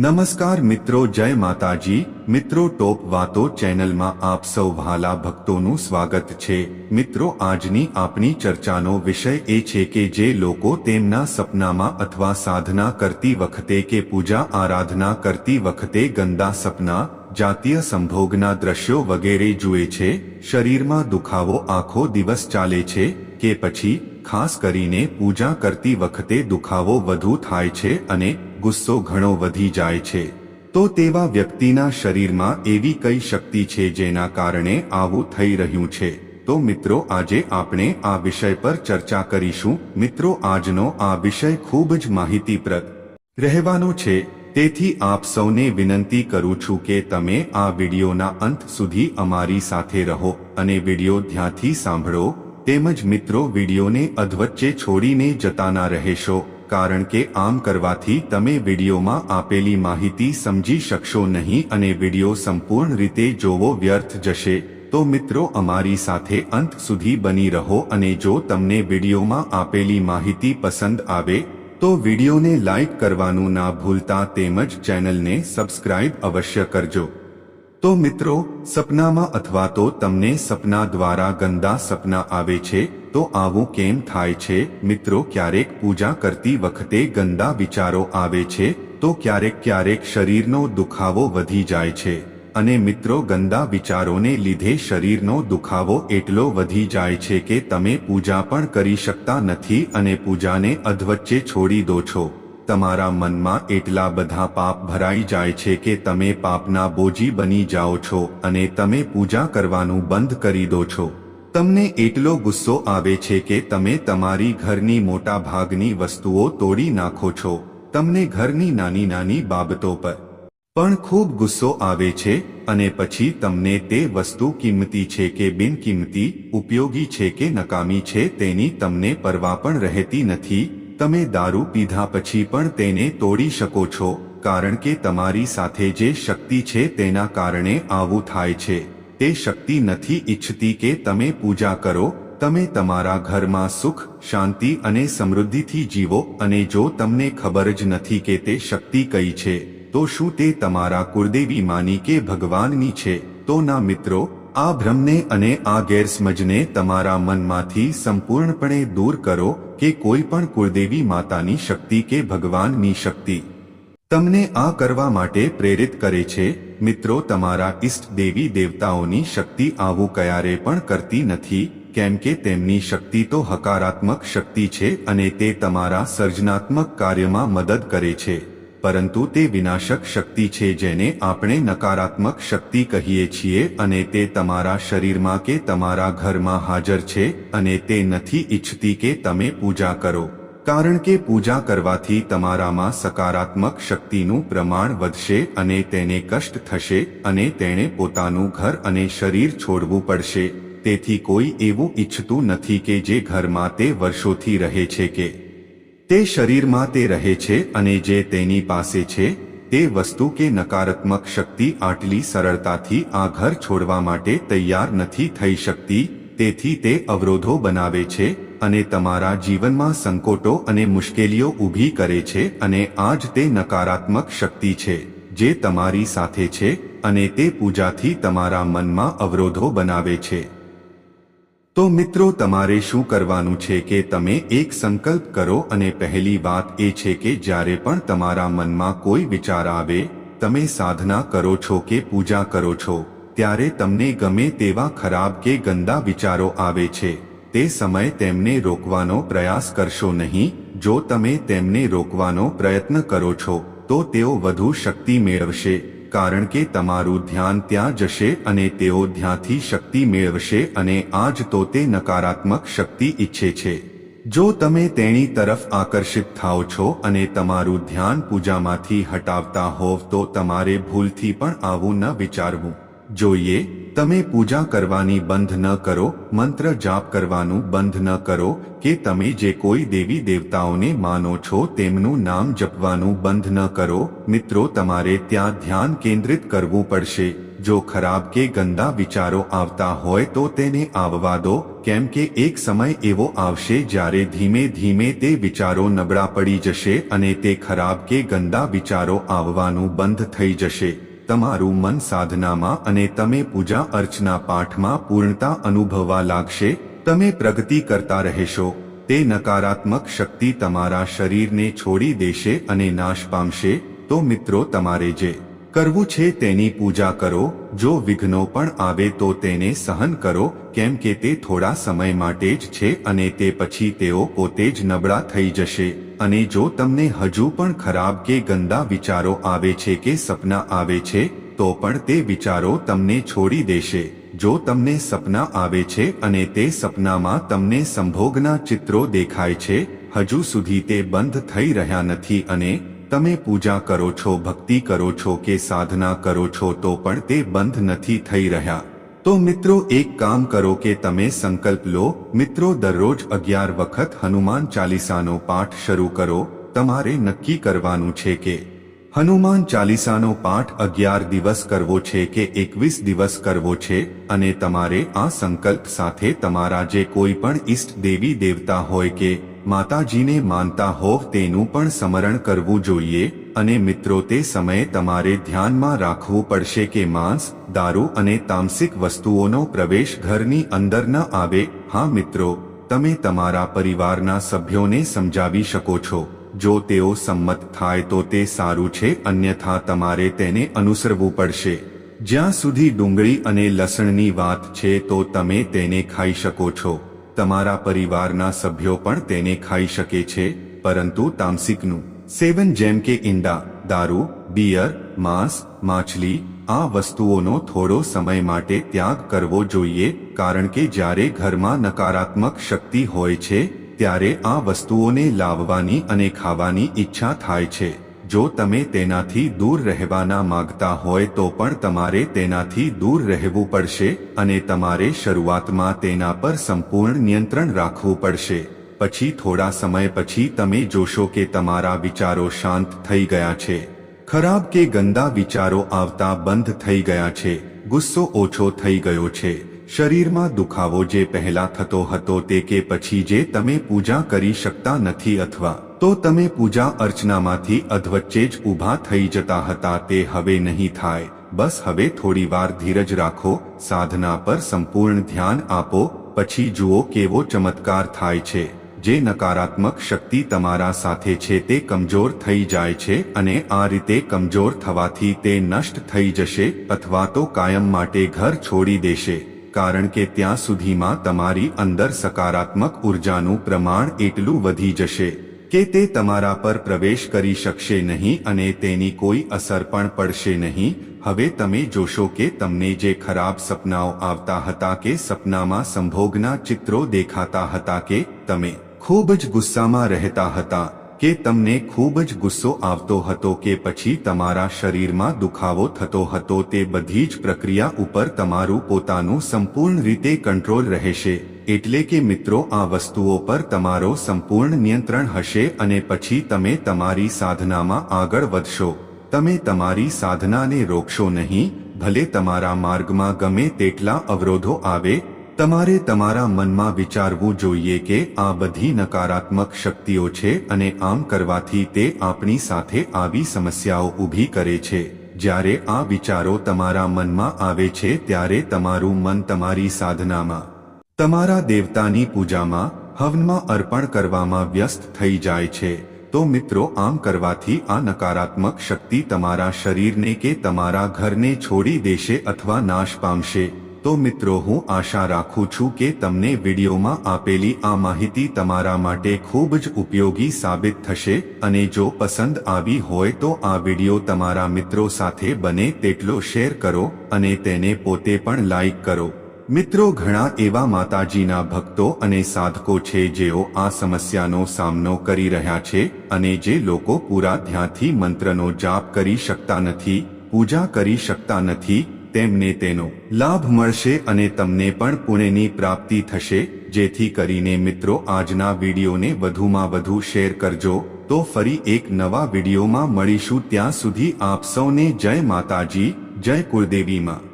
નમસ્કાર મિત્રો, જય માતાજી. મિત્રો, ટોપ વાતો ચેનલમાં આપ સૌ વહાલા ભક્તોનું સ્વાગત છે. મિત્રો, આજની આપણી ચર્ચાનો વિષય એ છે કે જે લોકો તેમના સપનામાં અથવા સાધના કરતી વખતે કે પૂજા આરાધના કરતી વખતે ગંદા સપના, જાતીય સંભોગના દ્રશ્યો વગેરે જુએ છે, શરીરમાં દુખાવો આખો દિવસ ચાલે છે, કે પછી, ખાસ કરીને પૂજા કરતી વખતે દુખાવો વધુ થાય છે અને ગુસ્સો ઘણો વધી જાય છે. તો તેવા વ્યક્તિના શરીરમાં એવી કઈ શક્તિ છે જેના કારણે આવું થઈ રહ્યું છે? તો મિત્રો, આજે આપણે આ વિષય પર ચર્ચા કરીશું. મિત્રો, આજનો આ વિષય ખૂબ જ માહિતીપ્રદ રહેવાનો છે. તેથી આપ સૌને વિનંતી કરું છું કે તમે આ વિડિયોના અંત સુધી અમારી સાથે રહો અને વીડિયો ધ્યાનથી સાંભળો. તેમજ મિત્રો, વિડિયોને અધવચ્ચે છોડીને જતા ના રહેશો. કારણ કે આમ કરવાથી તમે વિડીયોમાં આપેલી માહિતી સમજી શકશો નહીં અને વીડિયો સંપૂર્ણ રીતે જોવો વ્યર્થ જશે. તો મિત્રો, અમારી સાથે અંત સુધી બની રહો અને જો તમને વિડીયોમાં આપેલી માહિતી પસંદ આવે, તો વિડીયોને લાઈક કરવાનું ના ભૂલતા તેમજ ચેનલને સબસ્ક્રાઇબ અવશ્ય કરજો. તો મિત્રો, સપનામાં અથવા તો તમને સપના દ્વારા ગંદા સપના આવે છે તો આવું કેમ થાય છે? મિત્રો, ક્યારેક પૂજા કરતી વખતે ગંદા વિચારો આવે છે, તો ક્યારેક ક્યારેક શરીરનો દુખાવો વધી જાય છે. અને મિત્રો, ગંદા વિચારોને લીધે શરીરનો દુખાવો એટલો વધી જાય છે કે તમે પૂજા પણ કરી શકતા નથી અને પૂજાને અધવચ્ચે છોડી દો છો. તમારા મનમાં એટલા બધા પાપ ભરાઈ જાય છે કે તમે પાપના બોજી બની જાઓ છો અને તમે પૂજા કરવાનું બંધ કરી દો છો. તમને એટલો ગુસ્સો આવે છે કે તમે તમારી ઘરની મોટા ભાગની વસ્તુઓ તોડી નાખો છો. તમને ઘરની નાની નાની બાબતો પર પણ ખૂબ ગુસ્સો આવે છે અને પછી તમને તે વસ્તુ કિંમતી છે કે બિનકિંમતી, ઉપયોગી છે કે નકામી છે તેની તમને પરવા પણ રહેતી નથી. તમે દારૂ પીધા પછી પણ તેને તોડી શકો છો, કારણ કે તમારી સાથે જે શક્તિ છે તેના કારણે આવું થાય છે. તે શક્તિ નથી ઈચ્છતી કે તમે પૂજા કરો, તમે તમારા ઘરમાં સુખ, શાંતિ અને સમૃદ્ધિથી જીવો અને જો તમને ખબર જ નથી કે તે શક્તિ કઈ છે, તો શું તે તમારા કુળદેવી માની કે ભગવાનની છે? તો ના મિત્રો, આ ભ્રમને અને આ ગેરસમજને તમારા મનમાંથી સંપૂર્ણપણે દૂર કરો કે કોઈ પણ કુળદેવી માતાની શક્તિ કે ભગવાનની શક્તિ. તમને આ કરવા માટે પ્રેરિત કરે છે, મિત્રો તમારા ઈષ્ટ દેવી દેવતાઓની શક્તિ આવું ક્યારે પણ કરતી નથી, કેમ કે તેમની શક્તિ તો હકારાત્મક શક્તિ છે અને તે તમારા સર્જનાત્મક કાર્યમાં મદદ કરે છે. પરંતુ તે વિનાશક શક્તિ છે જેને આપણે નકારાત્મક શક્તિ કહીએ છીએ અને તે તમારા શરીરમાં કે તમારા ઘરમાં હાજર છે અને તે નથી ઈચ્છતી કે તમે પૂજા કરો. કારણ કે પૂજા કરવાથી તમારામાં સકારાત્મક શક્તિનું પ્રમાણ વધશે અને તેને કષ્ટ થશે અને તેણે પોતાનું ઘર અને શરીર છોડવું પડશે. તેથી કોઈ એવું ઈચ્છતું નથી કે જે ઘરમાં તે વર્ષોથી રહે છે કે તે શરીરમાં તે રહે છે અને જે તેની પાસે છે, તે વસ્તુ કે નકારાત્મક શક્તિ આટલી સરળતાથી આ ઘર છોડવા માટે તૈયાર નથી થઈ શકતી, તેથી તે અવરોધો બનાવે છે અને તમારા જીવનમાં સંકોટો અને મુશ્કેલીઓ ઊભી કરે છે અને આ જ તે નકારાત્મક શક્તિ છે, જે તમારી સાથે છે અને તે પૂજાથી તમારા મનમાં અવરોધો બનાવે છે. તો મિત્રો, તમારે શું કરવાનું છે કે તમે એક સંકલ્પ કરો અને પહેલી વાત એ છે કે જ્યારે પણ તમારા મનમાં કોઈ વિચાર આવે, તમે સાધના કરો છો કે પૂજા કરો છો, ત્યારે તમને ગમે તેવા ખરાબ કે ગંદા વિચારો આવે છે. તે સમય તેમને રોકવાનો પ્રયાસ કરશો નહીં. જો તમે તેમને રોકવાનો પ્રયત્ન કરો છો, તો તેઓ વધુ શક્તિ મેળવશે, કારણ કે તમારું ધ્યાન ત્યાં જશે અને તેઓ ધ્યાનથી શક્તિ મેળવશે અને આજ તો તે નકારાત્મક શક્તિ ઈચ્છે છે. જો તમે તેની તરફ આકર્ષિત થાઓ છો અને તમારું ધ્યાન પૂજામાંથી હટાવતા હોવ તો તમારે ભૂલથી પણ આવું ન વિચારવું. જોઈએ તમે પૂજા કરવાની બંધ ન કરો, મંત્ર જાપ કરવાનું બંધ ન કરો, કે તમે જે કોઈ દેવી દેવતાઓને માનો છો તેમનું નામ જપવાનું બંધ ન કરો. મિત્રો, તમારે ત્યાં ધ્યાન કેન્દ્રિત કરવું પડશે. જો ખરાબ કે ગંદા વિચારો આવતા હોય તો તેને આવવા દો. કેમ કે એક સમય એવો આવશે જ્યારે ધીમે ધીમે તે વિચારો નબળા પડી જશે અને તે ખરાબ કે ગંદા વિચારો આવવાનું બંધ થઈ જશે. તમારું મન સાધનામાં અને તમે પૂજા અર્ચના પાઠમાં પૂર્ણતા અનુભવવા લાગશે, તમે પ્રગતિ કરતા રહેશો, તે નકારાત્મક શક્તિ તમારા શરીરને છોડી દેશે અને નાશ પામશે, તો મિત્રો તમારે જે કરવું છે તેની પૂજા કરો, જો વિઘ્નો પણ આવે તો તેને સહન કરો, કેમ કે તે થોડા સમય માટે જ છે અને તે પછી તેઓ પોતે જ નબળા થઈ જશે. અને જો તમને હજુ પણ ખરાબ કે ગંદા વિચારો આવે છે કે સપના આવે છે, તો પણ તે વિચારો તમને છોડી દેશે. જો તમને સપના આવે છે અને તે સપનામાં તમને સંભોગના ચિત્રો દેખાય છે, હજુ સુધી તે બંધ થઈ રહ્યા નથી અને તમે પૂજા કરો છો, ભક્તિ કરો છો કે સાધના કરો છો તો પણ તે બંધ નથી થઈ રહ્યા. તો મિત્રો, એક કામ કરો કે તમે સંકલ્પ લો. મિત્રો, દરરોજ અગિયાર વખત હનુમાન ચાલીસાનો પાઠ શરૂ કરો. તમારે નક્કી કરવાનું છે કે હનુમાન ચાલીસાનો પાઠ અગિયાર દિવસ કરવો છે કે એકવીસ દિવસ કરવો છે અને તમારે આ સંકલ્પ સાથે તમારા જે કોઈ પણ ઈષ્ટ દેવી દેવતા હોય કે માતાજીને માનતા હોવ તેનું પણ સ્મરણ કરવું જોઈએ અને મિત્રો તે સમયે તમારે ધ્યાનમાં રાખવું પડશે કે માંસ, દારૂ અને તામસિક વસ્તુઓનો પ્રવેશ ઘરની અંદર ન આવે. હા મિત્રો, તમે તમારા પરિવારના સભ્યોને સમજાવી શકો છો. જો તેઓ સંમત થાય તો તે સારું છે, અન્યથા તમારે તેને અનુસરવું પડશે. જ્યાં સુધી ડુંગળી અને લસણની વાત છે તો તમે તેને ખાઈ શકો છો. તમારા પરિવારના સભ્યો પણ તેને ખાઈ શકે છે, પરંતુ તામસિકનું. સેવન જેમ કે ઈંડા, દારૂ, બિયર, માંસ, માછલી, આ વસ્તુઓનો થોડો સમય માટે ત્યાગ કરવો જોઈએ, કારણ કે જ્યારે ઘરમાં નકારાત્મક શક્તિ હોય છે, ત્યારે આ વસ્તુઓને લાવવાની અને ખાવાની ઈચ્છા થાય છે. જો તમે તેનાથી દૂર રહેવાના માંગતા હોય તો પણ તમારે તેનાથી દૂર રહેવું પડશે અને તમારે શરૂઆતમાં તેના પર સંપૂર્ણ નિયંત્રણ રાખવું પડશે. પછી થોડા સમય પછી તમે જોશો કે તમારા વિચારો શાંત થઈ ગયા છે. ખરાબ કે ગંદા વિચારો આવતા બંધ થઈ ગયા છે. ગુસ્સો ઓછો થઈ ગયો છે. શરીરમાં દુખાવો જે પહેલા થતો હતો તે કે પછી જે તમે પૂજા કરી શકતા નથી અથવા તો તમે પૂજા અર્ચનામાંથી અધવચ્ચે જ ઊભા થઈ જતા હતા તે હવે નહીં થાય. બસ હવે થોડી વાર ધીરજ રાખો, સાધના પર સંપૂર્ણ ધ્યાન આપો, પછી જુઓ કેવો ચમત્કાર થાય છે. જે નકારાત્મક શક્તિ તમારા સાથે છે તે કમજોર થઈ જાય છે અને આ રીતે કમજોર થવાથી તે નષ્ટ થઈ જશે અથવા તો કાયમ માટે ઘર છોડી દેશે. કારણ કે ત્યાં સુધીમાં તમારી અંદર સકારાત્મક ઉર્જાનું પ્રમાણ એટલું વધી જશે કે તે તમારા પર પ્રવેશ કરી શકશે નહીં અને તેની કોઈ અસર પણ પડશે નહીં. હવે તમે જોશો કે તમને જે ખરાબ સપનાઓ આવતા હતા કે સપનામાં સંભોગના ચિત્રો દેખાતા હતા કે તમે ખૂબ જ ગુસ્સામાં રહેતા હતા. કે તમને ખૂબ જ ગુસ્સો આવતો હતો કે પછી તમારા શરીરમાં દુખાવો થતો હતો, તે બધી જ પ્રક્રિયા ઉપર તમારું પોતાનું સંપૂર્ણ રીતે કંટ્રોલ રહેશે. એટલે કે મિત્રો, આ વસ્તુઓ પર તમારો સંપૂર્ણ નિયંત્રણ હશે અને પછી તમે તમારી સાધનામાં આગળ વધશો. તમે તમારી સાધનાને રોકશો નહીં, ભલે તમારા માર્ગમાં ગમે તેટલા અવરોધો આવે તમારે તમારા મનમાં વિચારવું જોઈએ કે આ બધી નકારાત્મક શક્તિઓ છે અને આમ કરવાથી તે આપણી સાથે આવી સમસ્યાઓ ઊભી કરે છે. જ્યારે આ વિચારો તમારા મનમાં આવે છે ત્યારે તમારું મન તમારી સાધનામાં, તમારા દેવતાની પૂજામાં, હવનમાં અર્પણ કરવામાં વ્યસ્ત થઈ જાય છે. તો મિત્રો, આમ કરવાથી આ નકારાત્મક શક્તિ તમારા શરીરને કે તમારા ઘરને છોડી દેશે અથવા નાશ પામશે. તો મિત્રો હું આશા રાખું છું કે તમને વિડીયોમાં આપેલી આ માહિતી તમારા માટે ખૂબ જ ઉપયોગી સાબિત થશે અને જો પસંદ આવી હોય તો આ વીડિયો તમારા મિત્રો સાથે બને તેટલો શેર કરો અને તેને પોતે પણ લાઈક કરો. મિત્રો ઘણા એવા માતાજીના ભક્તો અને સાધકો છે જેઓ આ સમસ્યાનો સામનો કરી રહ્યા છે અને જે લોકો પૂરા ધ્યાનથી મંત્રનો જાપ કરી શકતા નથી, પૂજા કરી શકતા નથી તેમને તેનો લાભ મળશે અને તમને પણ પુણ્યની પ્રાપ્તિ થશે. જેથી કરીને મિત્રો, આજના વિડીયોને વધુમાં વધુ શેર કરજો. તો ફરી એક નવા વિડીયોમાં મળીશું. ત્યાં સુધી આપ સૌને જય માતાજી, જય કુળદેવીમાં.